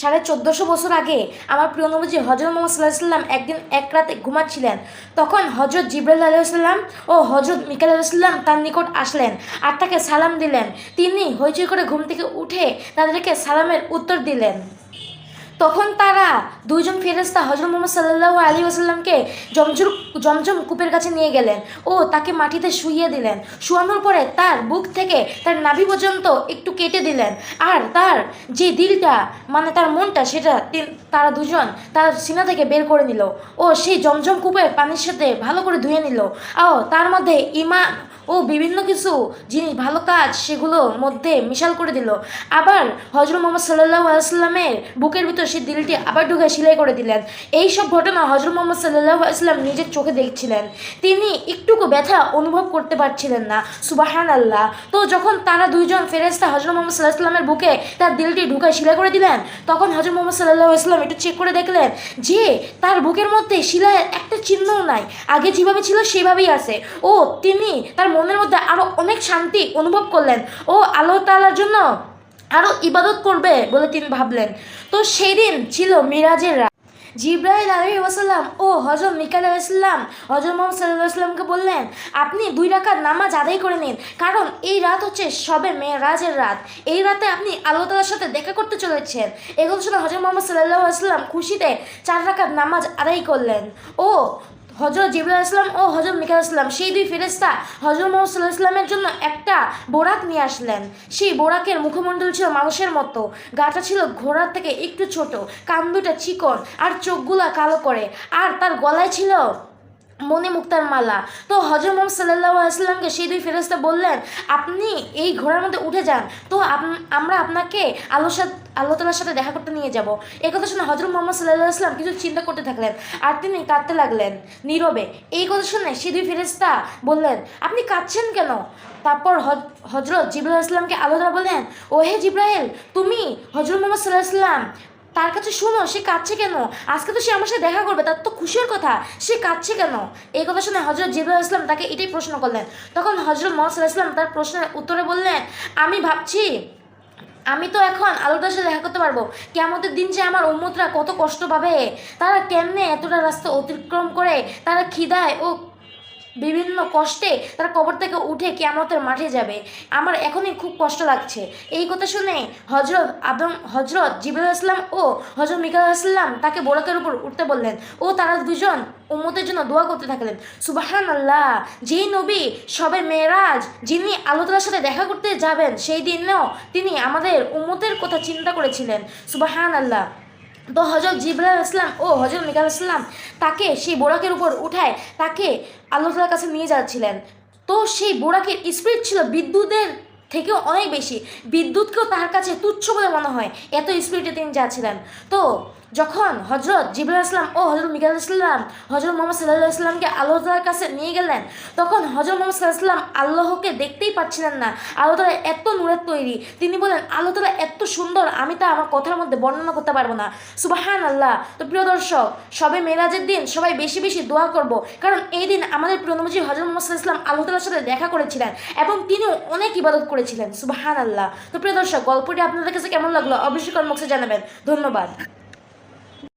সাড়ে চোদ্দোশো বছর আগে আমার প্রিয় নবীজি হজরত মোহাম্মদ সাল্লাহ সাল্লাম একদিন এক রাতে ঘুমাচ্ছিলেন, তখন হজরত জিব্রাইল আলাইসাল্লাম ও হজরত মিকাল আলাইসাল্লাম তার নিকট আসলেন আর তাকে সালাম দিলেন। তিনি হইচই করে ঘুম থেকে উঠে তাদেরকে সালামের উত্তর দিলেন। তখন তারা দুইজন ফেরেস্তা হজরত মোহাম্মদ সাল্লাহ আলী আসাল্লামকে জমজুর, জমজম কূপের কাছে নিয়ে গেলেন ও তাকে মাটিতে শুইয়ে দিলেন। শুয়ানোর পরে তার বুক থেকে তার নাভি পর্যন্ত একটু কেটে দিলেন। আর তার যে দিলটা মানে তার মনটা, সেটা তারা দুজন তার সিনা থেকে বের করে নিল। ও সেই জমজম কূপের পানির সাথে ভালো করে ধুয়ে নিল। ও তার মধ্যে ইমান ও বিভিন্ন কিছু জিনিস, ভালো কাজ সেগুলোর মধ্যে মিশাল করে দিল। আবার হজরত মোহাম্মদ সাল্লাহ আলাইস্লামের বুকের ভিতর সেই দিলটি আবার ঢুকে সেলাই করে দিলেন। এই সব ঘটনা হজরত মোহাম্মদ সাল্লাহ আসলাম নিজের চোখে দেখছিলেন। তিনি একটুকু ব্যথা অনুভব করতে পারছিলেন না সুবাহান আল্লাহ তো যখন তারা দুইজন ফেরেস্তা হজরত মোহাম্মদ সাল্লাহ আসলামের বুকে তার দিলটি ঢুকে সেলাই করে দিলেন, তখন হজরত মোহাম্মদ সাল্লাহ আসলাম একটু চেক করে দেখলেন যে তার বুকের মধ্যে শিলায় একটা চিহ্নও নাই। আগে যেভাবে ছিল সেভাবেই আছে। ও, তিনি তার মনের মধ্যে আরও অনেক শান্তি অনুভব করলেন ও আল্লাহ তাআলার জন্য আরও ইবাদত করবে বলে তিনি ভাবলেন। তো সেই দিন ছিল মিরাজের রাত। জিব্রাইল আলহি ওয়াসাল্লাম ও হজরত মিকাল আলাইসাল্লাম হজরত মোহাম্মদ সাল্লাহ সাল্লামকে বললেন, আপনি দুই রাকাত নামাজ আদায় করে নিন, কারণ এই রাত হচ্ছে সবে মেয়েরাজের রাত। এই রাতে আপনি আল্লাহ তালার সাথে দেখা করতে চলেছেন। এগুলো শুনে হজরত মোহাম্মদ সাল্লাহ আসলাম খুশিতে চার রাকাত নামাজ আদায় করলেন। ও হজরত জিবুল ইসলাম ও হজরত মিকাল ইসলাম সেই দুই ফেরেস্তা হজরত মোহাম্মদ সাল্লাহ ইসলামের জন্য একটা বোরাক নিয়ে আসলেন। সেই বোরাকের মুখমণ্ডল ছিল মানুষের মতো। গাটা ছিল ঘোড়ার থেকে একটু ছোট, কান দুটা চিকন, আর চোখগুলা কালো করে। আর তার গলায় ছিল মনে মুক্তার মালা। তো হজরত মোহাম্মদ সাল্লাহ আসলামকে সেই দুই ফেরেস্তা বললেন, আপনি এই ঘোড়ার মধ্যে উঠে যান, তো আমরা আপনাকে আল্লাহ সাথে আল্লাহ তালার সাথে দেখা করতে নিয়ে যাব। কথা শুনে হজরত মোহাম্মদ সাল্লাহ আসলাম কিছু চিন্তা করতে থাকলেন আর তিনি কাঁদতে লাগলেন নীরবে। এই কথা শুনে সেই দুই ফেরেস্তা বললেন, আপনি কাঁদছেন কেন? তারপর হজরত জিব্রাহ ইসলামকে আল্লাহ বললেন ও হে জিব্রাহিল তুমি হজরত মোহাম্মদ সাল্লাহ আসলাম তার কাছে শোনো, সে কাঁদছে কেন? আজকে তো সে আমার সাথে দেখা করবে, তার তো খুশির কথা। সে কাঁদছে কেন? এই কথা শুনে হজরত জিবুল ইসলাম তাকে এটাই প্রশ্ন করলেন। তখন হজরত মোহাম্মদ ইসলাম তার প্রশ্নের উত্তরে বললেন, আমি ভাবছি, আমি তো এখন আলোটার সাথে দেখা করতে পারব। কেমতের দিন যে আমার উম্মতরা কত কষ্ট পাবে। তারা কেমনে এতটা রাস্তা অতিক্রম করে, তারা খিদায় ও বিভিন্ন কষ্টে তারা কবর থেকে উঠে কেমতের মাঠে যাবে। আমার এখনই খুব কষ্ট লাগছে। এই কথা শুনে হজরত আদম হজরত জিবুল ইসলাম ও হজরত মিকাল ইসলাম তাকে বোরকের উপর উঠতে বললেন ও তারা দুজন উম্মতের জন্য দোয়া করতে থাকলেন। সুবাহান আল্লাহ যেই নবী সবে মেয়েরাজ যিনি আলোচনার সাথে দেখা করতে যাবেন, সেই দিনেও তিনি আমাদের উম্মতের কথা চিন্তা করেছিলেন। সুবাহান আল্লাহ তো হজরত জিবরাল ইসলাম ও হজরত মিকাল ইসলাম তাকে সেই বোরাকের উপর উঠায়, তাকে আল্লাহ তালার কাছে নিয়ে যাচ্ছিলেন। তো সেই বোরাকের স্পিড ছিল বিদ্যুতের থেকেও অনেক বেশি। বিদ্যুৎকেও তার কাছে তুচ্ছ বলে মনে হয়। এত স্পিডে তিনি যাচ্ছিলেন। তো যখন হজরত জিবুল ইসলাম ও হজরত মিকাল ইসলাম হজরত মোহাম্মদ সাল্লাহ ইসলামকে আল্লাহ তালার কাছে নিয়ে গেলেন, তখন হজরত মোহাম্মদ সাল্লাহ ইসলাম আল্লাহকে দেখতেই পাচ্ছিলেন না। আল্লাহ তালা এত নূরের তৈরি। তিনি বলেন, আল্লাহ তালা এত সুন্দর, আমি তা আমার কথার মধ্যে বর্ণনা করতে পারব না। সুবাহান আল্লাহ তো প্রিয় দর্শক, সবে মেরাজের দিন সবাই বেশি বেশি দোয়া করব, কারণ এই দিন আমাদের প্রিয় নবজি হজরত মোহাম্মদ ইসলাম আল্লাহ তালার সাথে দেখা করেছিলেন এবং তিনিও অনেক ইবাদত করেছিলেন। সুবাহান আল্লাহ তো প্রিয় দর্শক, গল্পটি আপনাদের কাছে কেমন লাগল অবশ্যই কর্মক্সে জানাবেন। ধন্যবাদ।